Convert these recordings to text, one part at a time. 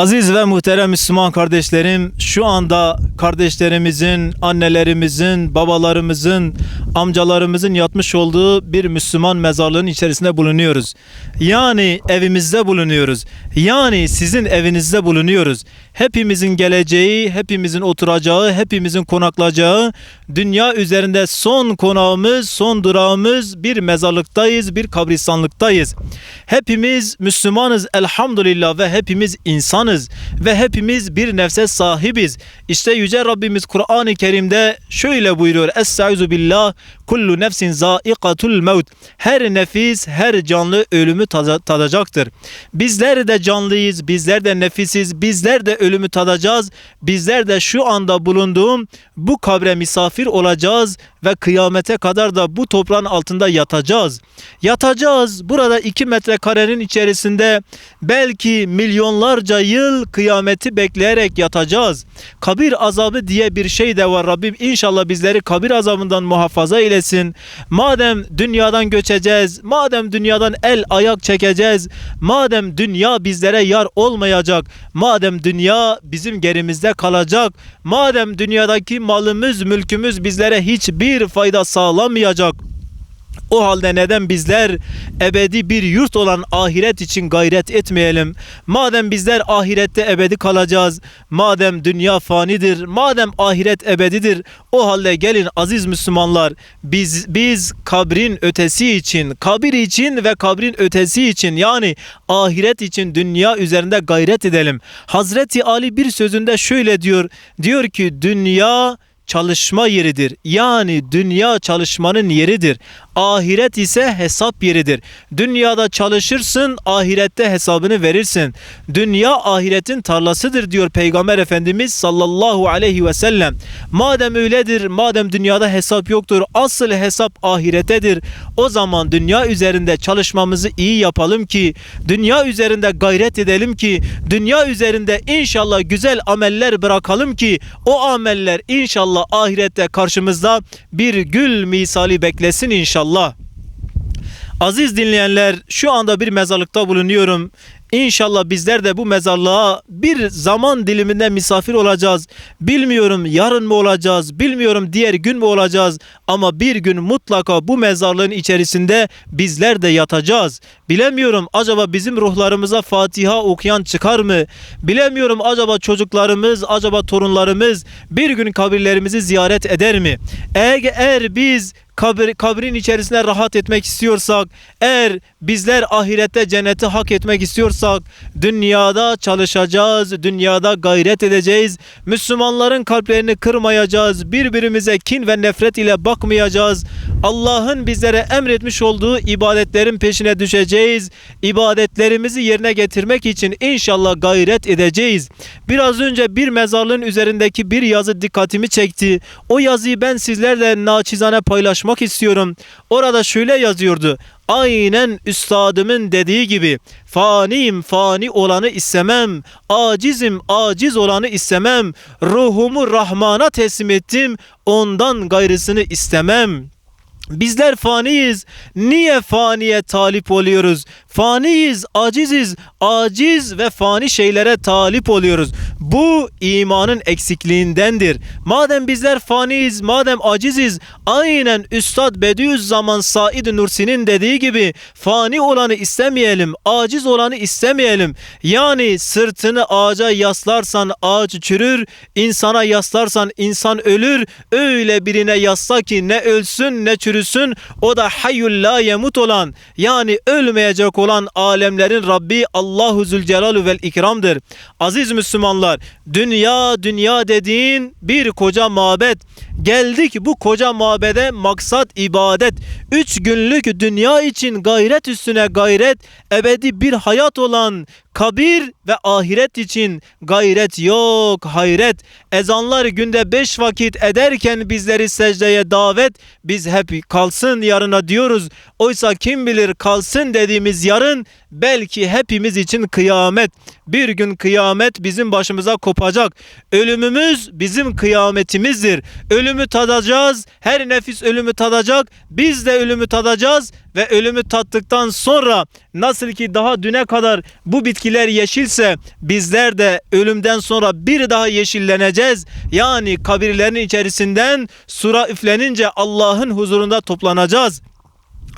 Aziz ve muhterem Müslüman kardeşlerim, şu anda kardeşlerimizin, annelerimizin, babalarımızın, amcalarımızın yatmış olduğu bir Müslüman mezarlığın içerisinde bulunuyoruz. Yani evimizde bulunuyoruz. Yani sizin evinizde bulunuyoruz. Hepimizin geleceği, hepimizin oturacağı, hepimizin konaklayacağı dünya üzerinde son konağımız, son durağımız bir mezarlıktayız, bir kabristanlıktayız. Hepimiz Müslümanız elhamdülillah ve hepimiz insanız ve hepimiz bir nefse sahibiz. İşte Yüce Rabbimiz Kur'an-ı Kerim'de şöyle buyuruyor. Estaizu billah kullu nefsin zaikatul mevt. Her nefis, her canlı ölümü tada- tadacaktır. Bizler de canlıyız, bizler de nefisiz, bizler de ölümü tadacağız. Bizler de şu anda bulunduğum bu kabre misafir olacağız ve kıyamete kadar da bu toprağın altında yatacağız. Yatacağız. Burada iki metrekarenin içerisinde belki milyonlarca yıl kıyameti bekleyerek yatacağız. Kabir azabı diye bir şey de var. Rabbim inşallah bizleri kabir azabından muhafaza eylesin. Madem dünyadan göçeceğiz, madem dünyadan el ayak çekeceğiz, madem dünya bizlere yar olmayacak, madem dünya bizim gerimizde kalacak, madem dünyadaki malımız, mülkümüz bizlere hiçbir fayda sağlamayacak. O halde neden bizler ebedi bir yurt olan ahiret için gayret etmeyelim? Madem bizler ahirette ebedi kalacağız, madem dünya fanidir, madem ahiret ebedidir, o halde gelin aziz Müslümanlar biz biz kabrin ötesi için, kabir için ve kabrin ötesi için yani ahiret için dünya üzerinde gayret edelim. Hazreti Ali bir sözünde şöyle diyor. Diyor ki dünya çalışma yeridir. Yani dünya çalışmanın yeridir. Ahiret ise hesap yeridir. Dünyada çalışırsın, ahirette hesabını verirsin. Dünya ahiretin tarlasıdır diyor Peygamber Efendimiz sallallahu aleyhi ve sellem. Madem öyledir, madem dünyada hesap yoktur, asıl hesap ahiretedir. O zaman dünya üzerinde çalışmamızı iyi yapalım ki, dünya üzerinde gayret edelim ki, dünya üzerinde inşallah güzel ameller bırakalım ki, o ameller inşallah ahirette karşımızda bir gül misali beklesin inşallah. Aziz dinleyenler şu anda bir mezarlıkta bulunuyorum. İnşallah bizler de bu mezarlığa bir zaman diliminde misafir olacağız. Bilmiyorum yarın mı olacağız, bilmiyorum diğer gün mü olacağız ama bir gün mutlaka bu mezarlığın içerisinde bizler de yatacağız. Bilemiyorum acaba bizim ruhlarımıza Fatiha okuyan çıkar mı? Bilemiyorum acaba çocuklarımız, acaba torunlarımız bir gün kabirlerimizi ziyaret eder mi? Eğer biz kabir, kabrin içerisinde rahat etmek istiyorsak, eğer bizler ahirette cenneti hak etmek istiyorsak, dünyada çalışacağız, dünyada gayret edeceğiz, Müslümanların kalplerini kırmayacağız, birbirimize kin ve nefret ile bakmayacağız, Allah'ın bizlere emretmiş olduğu ibadetlerin peşine düşeceğiz, ibadetlerimizi yerine getirmek için inşallah gayret edeceğiz. Biraz önce bir mezarlığın üzerindeki bir yazı dikkatimi çekti. O yazıyı ben sizlerle naçizane paylaşmak istiyorum. Orada şöyle yazıyordu. Aynen üstadımın dediği gibi faniyim fani olanı istemem acizim aciz olanı istemem ruhumu Rahman'a teslim ettim ondan gayrısını istemem Bizler faniyiz. Niye faniye talip oluyoruz? Faniyiz, aciziz. Aciz ve fani şeylere talip oluyoruz. Bu imanın eksikliğindendir. Madem bizler faniyiz, madem aciziz, aynen Üstad Bediüzzaman Said Nursi'nin dediği gibi fani olanı istemeyelim, aciz olanı istemeyelim. Yani sırtını ağaca yaslarsan ağaç çürür, insana yaslarsan insan ölür. Öyle birine yasla ki ne ölsün ne çürüsün. O da hayyul la yemut olan yani ölmeyecek olan alemlerin Rabbi Allahu Zülcelalü vel İkram'dır. Aziz Müslümanlar, dünya dünya dediğin bir koca mabet. Geldik bu koca mabede maksat ibadet. Üç günlük dünya için gayret üstüne gayret, ebedi bir hayat olan kabir ve ahiret için gayret yok hayret. Ezanlar günde beş vakit ederken bizleri secdeye davet, biz hep kalsın yarına diyoruz. Oysa kim bilir kalsın dediğimiz yarın belki hepimiz için kıyamet. Bir gün kıyamet bizim başımıza kopacak. Ölümümüz bizim kıyametimizdir. Ölümü tadacağız. Her nefis ölümü tadacak. Biz de ölümü tadacağız ve ölümü tattıktan sonra nasıl ki daha düne kadar bu bitkiler yeşilse bizler de ölümden sonra bir daha yeşilleneceğiz. Yani kabirlerin içerisinden sura üflenince Allah'ın huzurunda toplanacağız.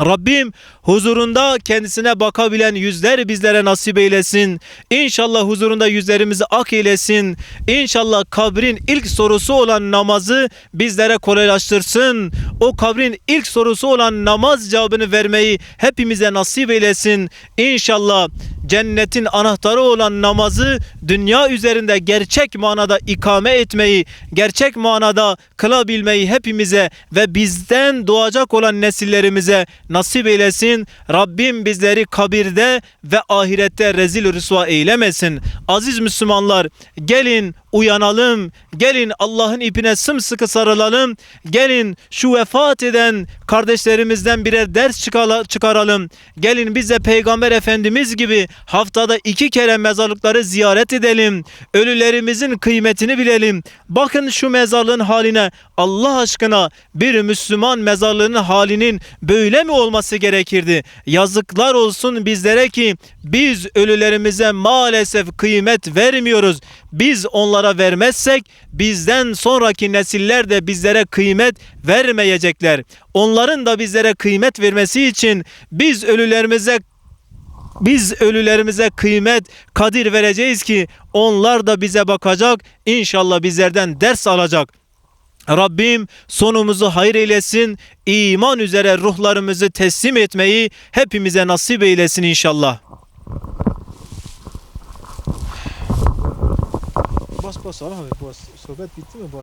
Rabbim huzurunda kendisine bakabilen yüzler bizlere nasip eylesin. İnşallah huzurunda yüzlerimizi ak eylesin. İnşallah kabrin ilk sorusu olan namazı bizlere kolaylaştırsın. O kabrin ilk sorusu olan namaz cevabını vermeyi hepimize nasip eylesin. İnşallah cennetin anahtarı olan namazı dünya üzerinde gerçek manada ikame etmeyi, gerçek manada kılabilmeyi hepimize ve bizden doğacak olan nesillerimize nasip eylesin. Rabbim bizleri kabirde ve ahirette rezil rüsva eylemesin. Aziz Müslümanlar gelin uyanalım. Gelin Allah'ın ipine sımsıkı sarılalım. Gelin şu vefat eden kardeşlerimizden birer ders çıkaralım. Gelin biz de Peygamber Efendimiz gibi haftada iki kere mezarlıkları ziyaret edelim. Ölülerimizin kıymetini bilelim. Bakın şu mezarlığın haline Allah aşkına bir Müslüman mezarlığının halinin böyle mi olması gerekirdi? Yazıklar olsun bizlere ki biz ölülerimize maalesef kıymet vermiyoruz. Biz onlara vermezsek bizden sonraki nesiller de bizlere kıymet vermeyecekler. Onların da bizlere kıymet vermesi için biz ölülerimize biz ölülerimize kıymet, kadir vereceğiz ki onlar da bize bakacak, inşallah bizlerden ders alacak. Rabbim sonumuzu hayır eylesin, iman üzere ruhlarımızı teslim etmeyi hepimize nasip eylesin inşallah. 我说了，我包，说白点，就是我包。